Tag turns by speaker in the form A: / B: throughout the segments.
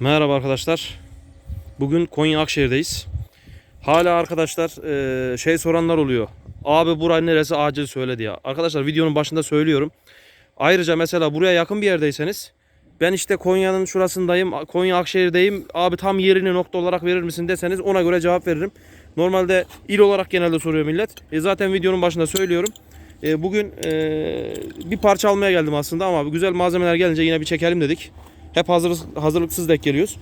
A: Merhaba arkadaşlar. Bugün Konya Akşehir'deyiz. Hala arkadaşlar e, şey soranlar oluyor. Abi burası neresi acil söyle diye. Arkadaşlar videonun başında söylüyorum. Ayrıca mesela buraya yakın bir yerdeyseniz ben işte Konya'nın şurasındayım. Konya Akşehir'deyim. Abi tam yerini nokta olarak verir misin deseniz ona göre cevap veririm. Normalde il olarak genelde soruyor millet. E, zaten videonun başında söylüyorum. E, bugün e, bir parça almaya geldim aslında ama güzel malzemeler gelince yine bir çekelim dedik. Hep hazır, hazırlıksız denk geliyoruz.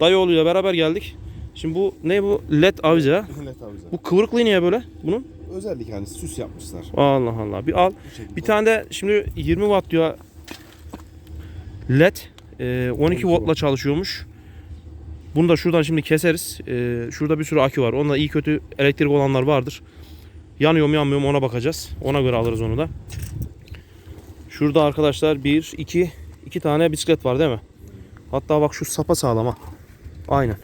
A: Dayıoğlu'yla beraber geldik. Şimdi bu ne bu? LED avize. ha?
B: Zaten.
A: Bu kıvırıklığı niye böyle bunun?
B: Özellik hani süs yapmışlar.
A: Allah Allah. Bir al.
B: Şekilde.
A: Bir tane de şimdi 20 watt diyor LED e, 12 voltla çalışıyormuş. Bunu da şuradan şimdi keseriz. E, şurada bir sürü akü var. Onda iyi kötü elektrik olanlar vardır. Yanıyor mu yanmıyor mu ona bakacağız. Ona göre alırız onu da. Şurada arkadaşlar bir, iki, iki tane bisiklet var değil mi? Hatta bak şu sapa sağlam ha. Aynen.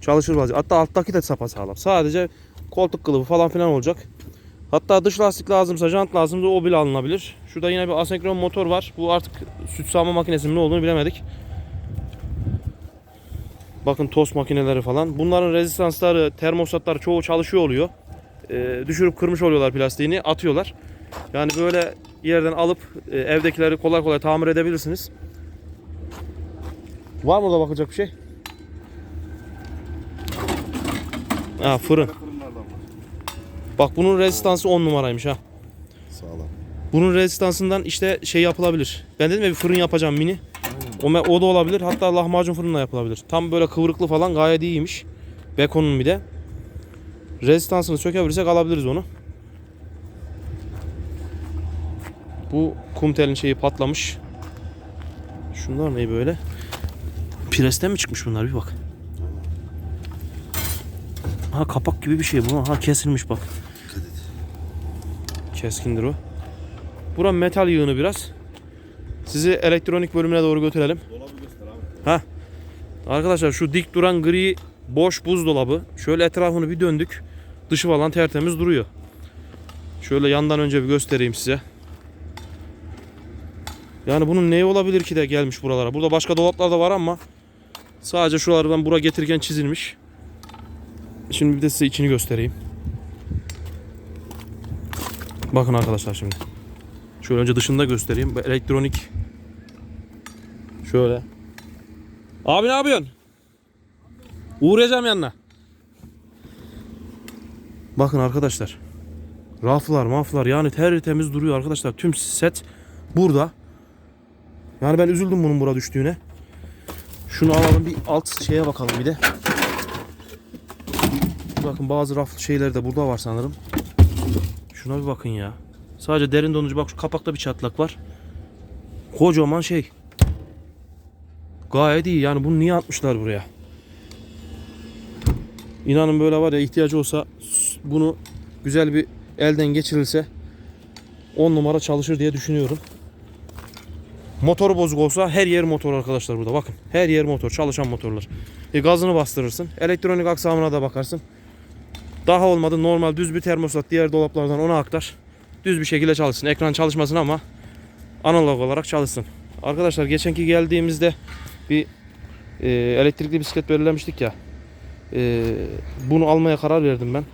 A: Çalışır vaziyette. Hatta alttaki de sapa sağlam. Sadece koltuk kılıfı falan filan olacak. Hatta dış lastik lazımsa, jant lazımsa o bile alınabilir. Şurada yine bir asenkron motor var. Bu artık süt sağma makinesinin ne olduğunu bilemedik. Bakın tost makineleri falan. Bunların rezistansları, termostatları çoğu çalışıyor oluyor. Ee, düşürüp kırmış oluyorlar plastiğini, atıyorlar. Yani böyle yerden alıp e, evdekileri kolay kolay tamir edebilirsiniz. Var mı da bakacak bir şey? Ha fırın. Bak bunun rezistansı 10 numaraymış ha.
B: Sağlam.
A: Bunun rezistansından işte şey yapılabilir. Ben dedim ya bir fırın yapacağım mini. O, o da olabilir. Hatta lahmacun fırınla yapılabilir. Tam böyle kıvrıklı falan gayet iyiymiş. Bekonun bir de. Rezistansını sökebilirsek alabiliriz onu. Bu kum telin şeyi patlamış. Şunlar ne böyle? Presten mi çıkmış bunlar bir bak. Ha kapak gibi bir şey bu. Ha kesilmiş bak. Keskindir o. Bura metal yığını biraz. Sizi elektronik bölümüne doğru götürelim.
B: Dolabı göster abi.
A: Arkadaşlar şu dik duran gri boş buzdolabı. Şöyle etrafını bir döndük. Dışı falan tertemiz duruyor. Şöyle yandan önce bir göstereyim size. Yani bunun neyi olabilir ki de gelmiş buralara. Burada başka dolaplar da var ama sadece şuraları ben buraya getirirken çizilmiş. Şimdi bir de size içini göstereyim. Bakın arkadaşlar şimdi. Şöyle önce dışında göstereyim. Elektronik. Şöyle. Abi ne yapıyorsun? Uğrayacağım yanına. Bakın arkadaşlar. Raflar, maflar yani tertemiz duruyor arkadaşlar. Tüm set burada. Yani ben üzüldüm bunun bura düştüğüne. Şunu alalım bir alt şeye bakalım bir de. Bakın bazı raf şeyleri de burada var sanırım. Şuna bir bakın ya. Sadece derin dondurucu bak şu kapakta bir çatlak var. Kocaman şey. Gayet iyi yani bunu niye atmışlar buraya? İnanın böyle var ya ihtiyacı olsa bunu güzel bir elden geçirilse 10 numara çalışır diye düşünüyorum. Motoru bozuk olsa her yer motor arkadaşlar burada bakın. Her yer motor çalışan motorlar. E, gazını bastırırsın. Elektronik aksamına da bakarsın. Daha olmadı normal düz bir termostat diğer dolaplardan ona aktar. Düz bir şekilde çalışsın. Ekran çalışmasın ama analog olarak çalışsın. Arkadaşlar geçenki geldiğimizde bir e, elektrikli bisiklet belirlemiştik ya. E, bunu almaya karar verdim ben.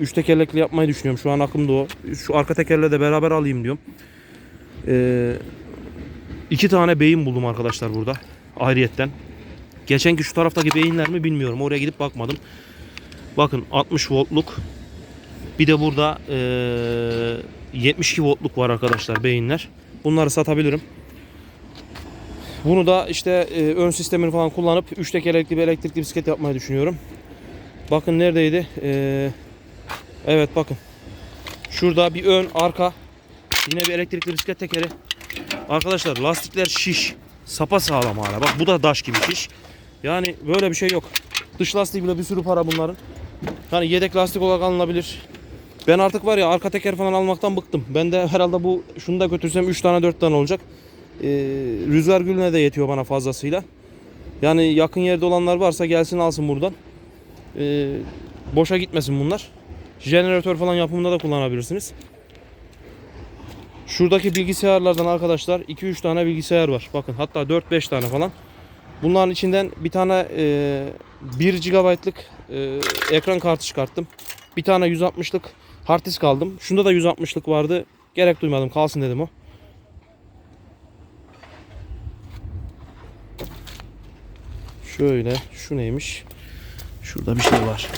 A: Üç tekerlekli yapmayı düşünüyorum. Şu an aklımda o. Şu arka tekerle de beraber alayım diyorum. E, iki tane beyin buldum arkadaşlar burada. Ayrıyetten. Geçenki şu taraftaki beyinler mi bilmiyorum. Oraya gidip bakmadım. Bakın 60 voltluk. Bir de burada e, 72 voltluk var arkadaşlar beyinler. Bunları satabilirim. Bunu da işte e, ön sistemini falan kullanıp 3 tekerlekli bir elektrikli bisiklet yapmayı düşünüyorum. Bakın neredeydi? E, evet bakın. Şurada bir ön, arka. Yine bir elektrikli bisiklet tekeri. Arkadaşlar lastikler şiş. Sapa sağlam hala. Bak bu da daş gibi şiş. Yani böyle bir şey yok. Dış lastiği bile bir sürü para bunların. Yani yedek lastik olarak alınabilir. Ben artık var ya arka teker falan almaktan bıktım. Ben de herhalde bu şunu da götürsem 3 tane 4 tane olacak. Ee, rüzgar gülüne de yetiyor bana fazlasıyla. Yani yakın yerde olanlar varsa gelsin alsın buradan. Ee, boşa gitmesin bunlar. Jeneratör falan yapımında da kullanabilirsiniz. Şuradaki bilgisayarlardan arkadaşlar 2-3 tane bilgisayar var. Bakın hatta 4-5 tane falan. Bunların içinden bir tane e, 1 GB'lık e, ekran kartı çıkarttım. Bir tane 160'lık hard disk aldım. Şunda da 160'lık vardı. Gerek duymadım kalsın dedim o. Şöyle şu neymiş? Şurada bir şey var.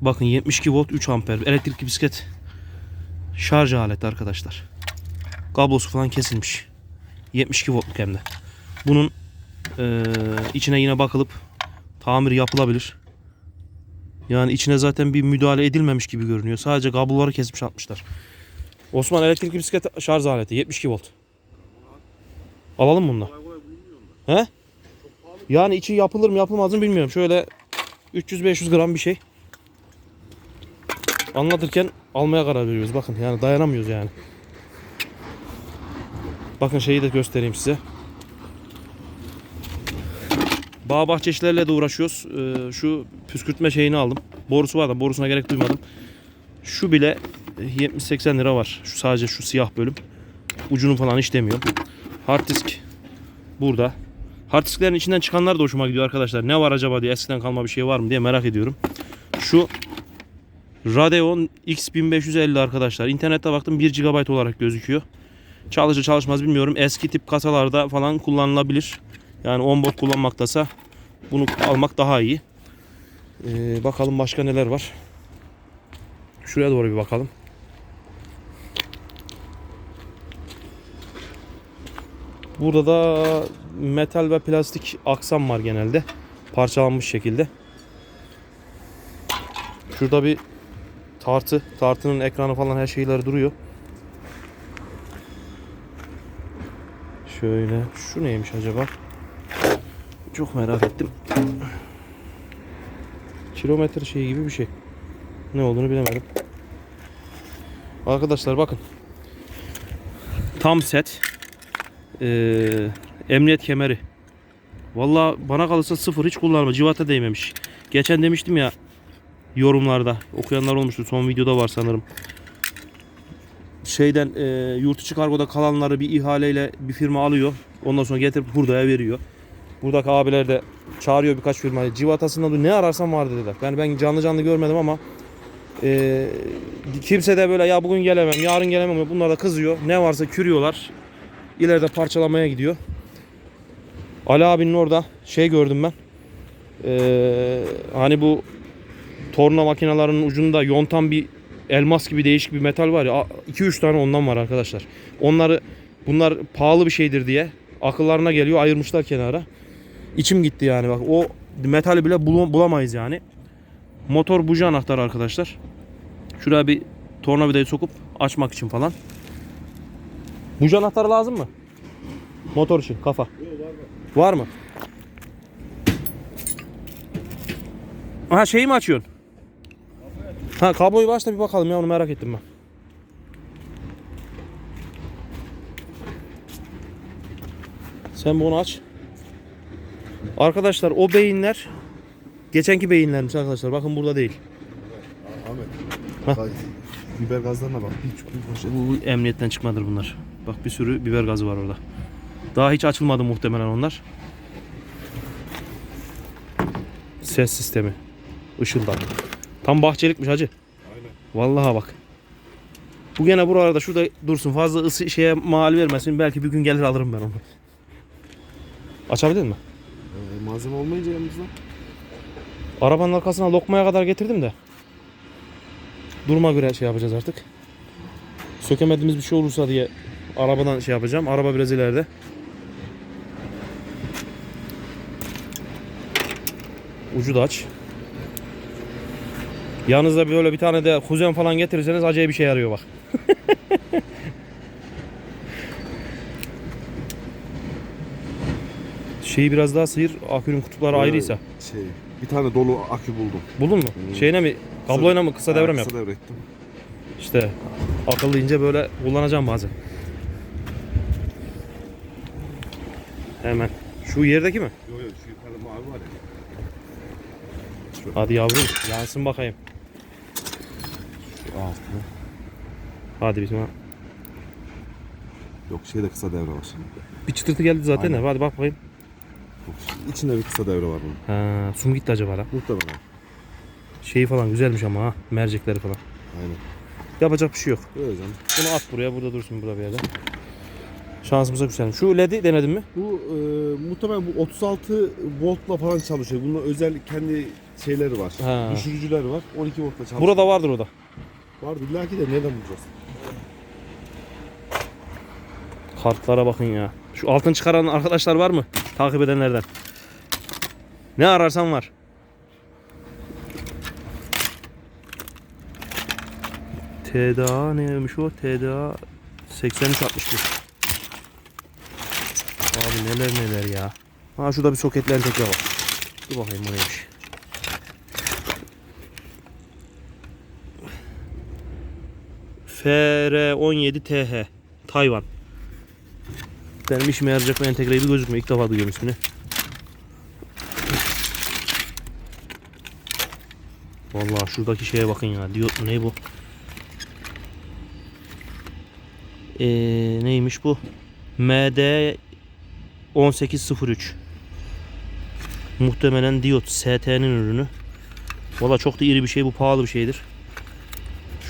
A: Bakın 72 volt 3 amper elektrikli bisiklet şarj aleti arkadaşlar. Kablosu falan kesilmiş. 72 voltluk hem de. Bunun eee, içine yine bakılıp tamir yapılabilir. Yani içine zaten bir müdahale edilmemiş gibi görünüyor. Sadece kabloları kesmiş atmışlar. Osman elektrikli bisiklet şarj aleti 72 volt. Alalım mı bunu? He? Yani içi yapılır mı yapılmaz mı bilmiyorum. Şöyle 300-500 gram bir şey. Anlatırken almaya karar veriyoruz. Bakın yani dayanamıyoruz yani. Bakın şeyi de göstereyim size. Bağ bahçe işlerle de uğraşıyoruz. Ee, şu püskürtme şeyini aldım. Borusu var da borusuna gerek duymadım. Şu bile 70-80 lira var. Şu sadece şu siyah bölüm. Ucunu falan hiç demiyorum. Hard disk burada. Hard disklerin içinden çıkanlar da hoşuma gidiyor arkadaşlar. Ne var acaba diye eskiden kalma bir şey var mı diye merak ediyorum. Şu Radeon X1550 arkadaşlar. İnternette baktım 1 GB olarak gözüküyor. Çalışır çalışmaz bilmiyorum. Eski tip kasalarda falan kullanılabilir. Yani onboard kullanmaktasa bunu almak daha iyi. Ee, bakalım başka neler var. Şuraya doğru bir bakalım. Burada da metal ve plastik aksam var genelde. Parçalanmış şekilde. Şurada bir tartı. Tartının ekranı falan her şeyleri duruyor. Şöyle. Şu neymiş acaba? Çok merak ettim. Kilometre şeyi gibi bir şey. Ne olduğunu bilemedim. Arkadaşlar bakın. Tam set. Ee, emniyet kemeri. Valla bana kalırsa sıfır hiç kullanma. Civata değmemiş. Geçen demiştim ya yorumlarda okuyanlar olmuştu. Son videoda var sanırım. Şeyden e, yurt içi kargoda kalanları bir ihaleyle bir firma alıyor. Ondan sonra getirip hurdaya veriyor. Buradaki abiler de çağırıyor birkaç firmayı. Civatasında da ne ararsan var dediler. Yani ben canlı canlı görmedim ama e, kimse de böyle ya bugün gelemem, yarın gelemem. Bunlar da kızıyor. Ne varsa kürüyorlar. İleride parçalamaya gidiyor. Ali abinin orada şey gördüm ben. E, hani bu torna makinelerinin ucunda yontan bir elmas gibi değişik bir metal var ya 2-3 tane ondan var arkadaşlar. Onları bunlar pahalı bir şeydir diye akıllarına geliyor ayırmışlar kenara. İçim gitti yani bak o metali bile bul- bulamayız yani. Motor buji anahtarı arkadaşlar. Şuraya bir tornavidayı sokup açmak için falan. Buji anahtarı lazım mı? Motor için kafa. Var mı? Aha şeyi mi açıyorsun? Ha kabloyu başla bir bakalım ya onu merak ettim ben. Sen bunu aç. Arkadaşlar o beyinler geçenki beyinlermiş arkadaşlar. Bakın burada değil.
B: Ahmet. Biber gazlarına bak. Çukur poşet.
A: Bu emniyetten çıkmadır bunlar. Bak bir sürü biber gazı var orada. Daha hiç açılmadı muhtemelen onlar. Ses sistemi. Işıldak. Tam bahçelikmiş hacı.
B: Aynen.
A: Vallahi bak. Bu gene buralarda şurada dursun. Fazla ısı şeye mal vermesin. Belki bir gün gelir alırım ben onu. Açabilir mi?
B: Ee, malzeme olmayınca yanımızda.
A: Arabanın arkasına lokmaya kadar getirdim de. Duruma göre şey yapacağız artık. Sökemediğimiz bir şey olursa diye arabadan şey yapacağım. Araba biraz ileride. Ucu da aç. Yanınızda böyle bir tane de kuzen falan getirirseniz acayip bir şey yarıyor bak. Şeyi biraz daha sıyır. Akülün kutupları ayrıysa.
B: Şey, bir tane dolu akü buldum.
A: Buldun mu?
B: Hmm.
A: Şeyine mi? Kabloyla mı? Kısa devre mi yaptın?
B: Kısa devre ettim.
A: İşte akıllı ince böyle kullanacağım bazen. Hemen. Şu yerdeki mi?
B: Yok yok şu yukarıda mavi var ya.
A: Hadi yavrum yansın bakayım.
B: Şu altı.
A: Hadi tane.
B: Yok şeyde kısa devre var.
A: Bir çıtırtı geldi zaten
B: Aynen.
A: de. Hadi bak bakayım.
B: Yok, İçinde bir kısa devre var bunun.
A: Ha, su mu gitti acaba lan?
B: Muhtemelen.
A: Şeyi falan güzelmiş ama ha. Mercekleri falan.
B: Aynen.
A: Yapacak bir şey yok.
B: Öyle canım.
A: Bunu at buraya. Burada dursun burada bir yerde. Şansımıza güzel. Şu LED'i denedin mi?
B: Bu e, muhtemelen bu 36 voltla falan çalışıyor. Bunun özel kendi şeyleri var.
A: Ha.
B: Düşürücüleri var. 12 voltla çalışıyor.
A: Burada vardır o da.
B: Vardı illa ki de nereden bulacağız?
A: Kartlara bakın ya. Şu altın çıkaran arkadaşlar var mı? Takip edenlerden. Ne ararsan var. TDA neymiş o? TDA 8361. Abi neler neler ya. Ha şurada bir soketli entegre var. Dur bakayım o neymiş. FR17TH Tayvan. Benim işime yarayacak bir entegre gibi gözükmüyor. İlk defa duyuyorum ismini. Vallahi şuradaki şeye bakın ya. Diyot mu ne bu? Ee, neymiş bu? MD 1803 Muhtemelen diyot ST'nin ürünü. Valla çok da iri bir şey bu pahalı bir şeydir.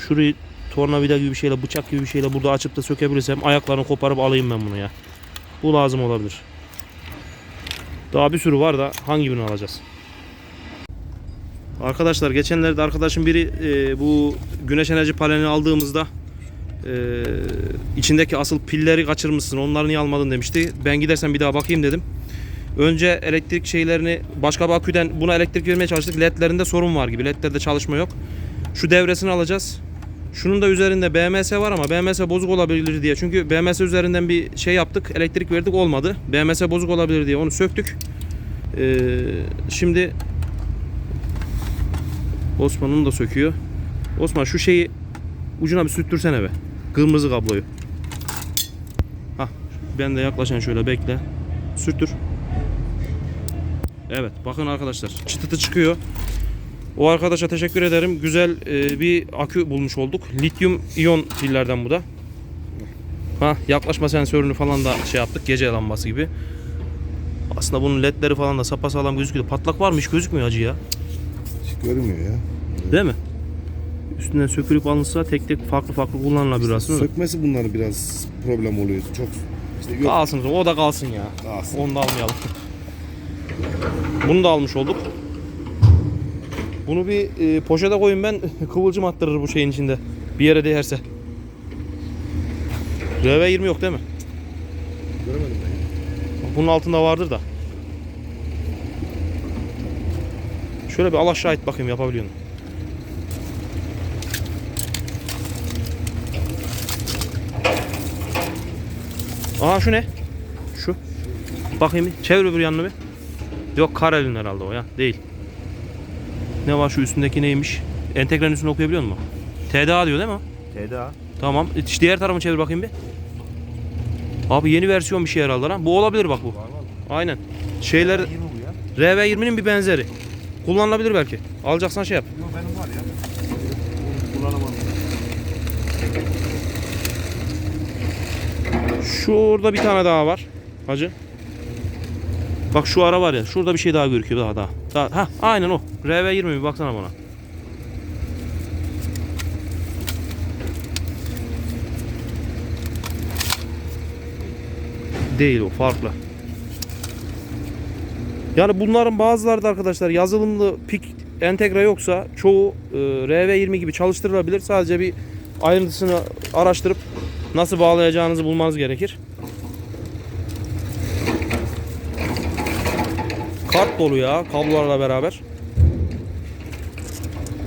A: Şurayı tornavida gibi bir şeyle bıçak gibi bir şeyle burada açıp da sökebilirsem ayaklarını koparıp alayım ben bunu ya. Bu lazım olabilir. Daha bir sürü var da hangi birini alacağız? Arkadaşlar geçenlerde arkadaşım biri e, bu güneş enerji panelini aldığımızda e, içindeki asıl pilleri kaçırmışsın onları niye almadın demişti. Ben gidersen bir daha bakayım dedim. Önce elektrik şeylerini başka bir aküden buna elektrik vermeye çalıştık. LED'lerinde sorun var gibi. LED'lerde çalışma yok. Şu devresini alacağız. Şunun da üzerinde BMS var ama BMS bozuk olabilir diye. Çünkü BMS üzerinden bir şey yaptık. Elektrik verdik olmadı. BMS bozuk olabilir diye onu söktük. Ee, şimdi Osman'ın da söküyor. Osman şu şeyi ucuna bir sürttürsene be. Kırmızı kabloyu. Hah ben de yaklaşan şöyle bekle. Sürttür. Evet bakın arkadaşlar çıtıtı çıkıyor. O arkadaşa teşekkür ederim. Güzel e, bir akü bulmuş olduk. Lityum iyon pillerden bu da. Ha yaklaşma sensörünü falan da şey yaptık. Gece lambası gibi. Aslında bunun ledleri falan da sapasağlam gözüküyor. Patlak var mı hiç gözükmüyor acı ya.
B: Hiç görünmüyor ya.
A: Değil mi? Üstünden sökülüp alınsa tek tek farklı farklı kullanılabilir aslında.
B: Sökmesi bunların biraz problem oluyor. Çok işte yok.
A: Kalsın o da kalsın ya.
B: Kalsın.
A: Onu da almayalım. Bunu da almış olduk. Bunu bir e, poşete koyun ben kıvılcım attırır bu şeyin içinde. Bir yere değerse. RV20 yok değil mi?
B: Göremedim ben.
A: Bunun altında vardır da. Şöyle bir al aşağı et bakayım yapabiliyor musun? Aa şu ne? Şu. Bakayım bir. Çevir öbür yanını bir. Yok Karel'in herhalde o ya. Değil. Ne var şu üstündeki neymiş? Entegrenin üstünü okuyabiliyor musun? TDA diyor değil mi?
B: TDA.
A: Tamam. İşte diğer tarafını çevir bakayım bir. Abi yeni versiyon bir şey herhalde lan. Bu olabilir bak bu.
B: Var var.
A: Aynen. Şeyler
B: İyi mi bu ya?
A: RV20'nin bir benzeri. Kullanılabilir belki. Alacaksan şey yap.
B: Yok benim var ya. Kullanamadım.
A: Şurada bir tane daha var. Hacı. Bak şu ara var ya. Şurada bir şey daha gözüküyor daha daha. Daha ha aynen o. RV20 bir baksana buna. Değil o farklı. Yani bunların bazıları da arkadaşlar yazılımlı pik entegre yoksa çoğu e, RV20 gibi çalıştırılabilir. Sadece bir ayrıntısını araştırıp nasıl bağlayacağınızı bulmanız gerekir. Dolu ya kablolarla beraber.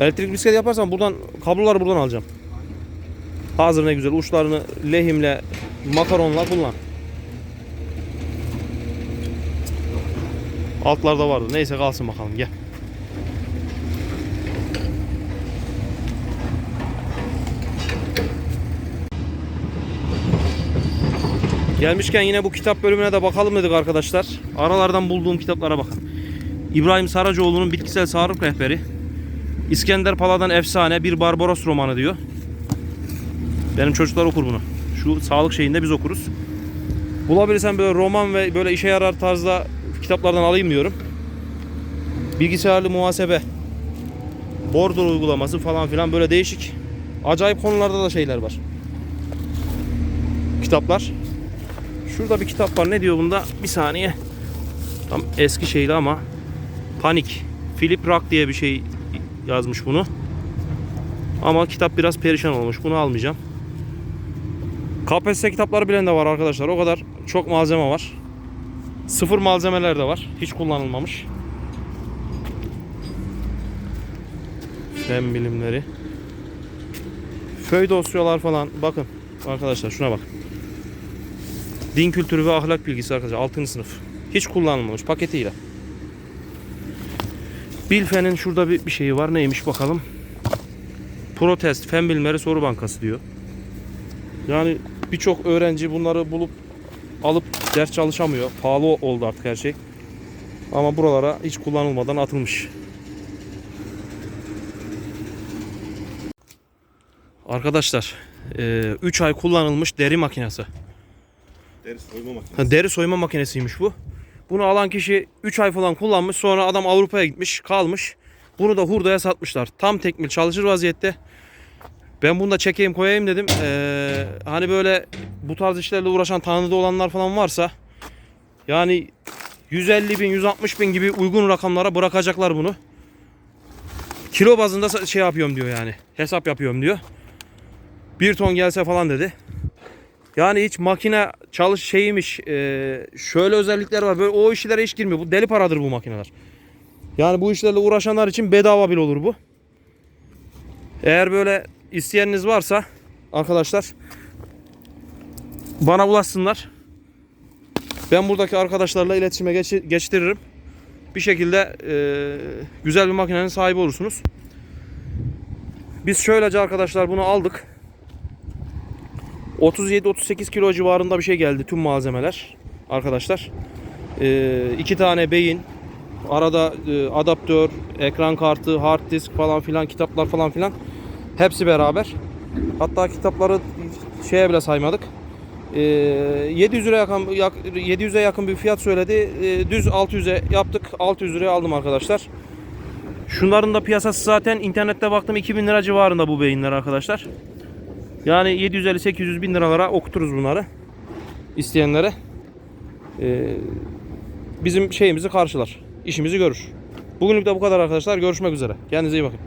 A: Elektrik bisiklet yaparsan buradan kabloları buradan alacağım. Hazır ne güzel uçlarını lehimle makaronla kullan. Altlarda vardı. Neyse kalsın bakalım gel. Gelmişken yine bu kitap bölümüne de bakalım dedik arkadaşlar. Aralardan bulduğum kitaplara bakın. İbrahim Saracoğlu'nun Bitkisel Sağlık Rehberi. İskender Pala'dan Efsane Bir Barbaros romanı diyor. Benim çocuklar okur bunu. Şu sağlık şeyinde biz okuruz. Bulabilirsem böyle roman ve böyle işe yarar tarzda kitaplardan alayım diyorum. Bilgisayarlı muhasebe, bordo uygulaması falan filan böyle değişik acayip konularda da şeyler var. Kitaplar. Şurada bir kitap var. Ne diyor bunda? Bir saniye. Tam eski şeyli ama Panik. Philip Rock diye bir şey yazmış bunu. Ama kitap biraz perişan olmuş. Bunu almayacağım. KPSS kitapları bilen de var arkadaşlar. O kadar çok malzeme var. Sıfır malzemeler de var. Hiç kullanılmamış. Fen bilimleri. Föy dosyalar falan. Bakın arkadaşlar şuna bak. Din kültürü ve ahlak bilgisi arkadaşlar. 6. sınıf. Hiç kullanılmamış paketiyle. Bilfen'in şurada bir, bir şeyi var. Neymiş bakalım. Protest Fen Bilimleri Soru Bankası diyor. Yani birçok öğrenci bunları bulup alıp ders çalışamıyor. Pahalı oldu artık her şey. Ama buralara hiç kullanılmadan atılmış. Arkadaşlar 3 ay kullanılmış deri makinesi.
B: Deri soyma makinesi.
A: Ha, Deri soyma makinesiymiş bu. Bunu alan kişi 3 ay falan kullanmış. Sonra adam Avrupa'ya gitmiş, kalmış. Bunu da hurdaya satmışlar. Tam tekmil çalışır vaziyette. Ben bunu da çekeyim koyayım dedim. Ee, hani böyle bu tarz işlerle uğraşan tanıdığı olanlar falan varsa yani 150 bin, 160 bin gibi uygun rakamlara bırakacaklar bunu. Kilo bazında şey yapıyorum diyor yani. Hesap yapıyorum diyor. Bir ton gelse falan dedi. Yani hiç makine çalış şeymiş e, şöyle özellikler var. Böyle o işlere hiç girmiyor. Bu deli paradır bu makineler. Yani bu işlerle uğraşanlar için bedava bile olur bu. Eğer böyle isteyeniniz varsa arkadaşlar bana ulaşsınlar. Ben buradaki arkadaşlarla iletişime geç- geçtiririm. Bir şekilde e, güzel bir makinenin sahibi olursunuz. Biz şöylece arkadaşlar bunu aldık. 37-38 kilo civarında bir şey geldi tüm malzemeler arkadaşlar. Ee, iki tane beyin, arada e, adaptör, ekran kartı, hard disk falan filan, kitaplar falan filan hepsi beraber. Hatta kitapları şeye bile saymadık. Ee, 700 liraya yakın yak- 700'e yakın bir fiyat söyledi. Ee, düz 600'e yaptık. 600 liraya aldım arkadaşlar. Şunların da piyasası zaten internette baktım 2000 lira civarında bu beyinler arkadaşlar. Yani 750-800 bin liralara okuturuz bunları isteyenlere. Ee, bizim şeyimizi karşılar. işimizi görür. Bugünlük de bu kadar arkadaşlar. Görüşmek üzere. Kendinize iyi bakın.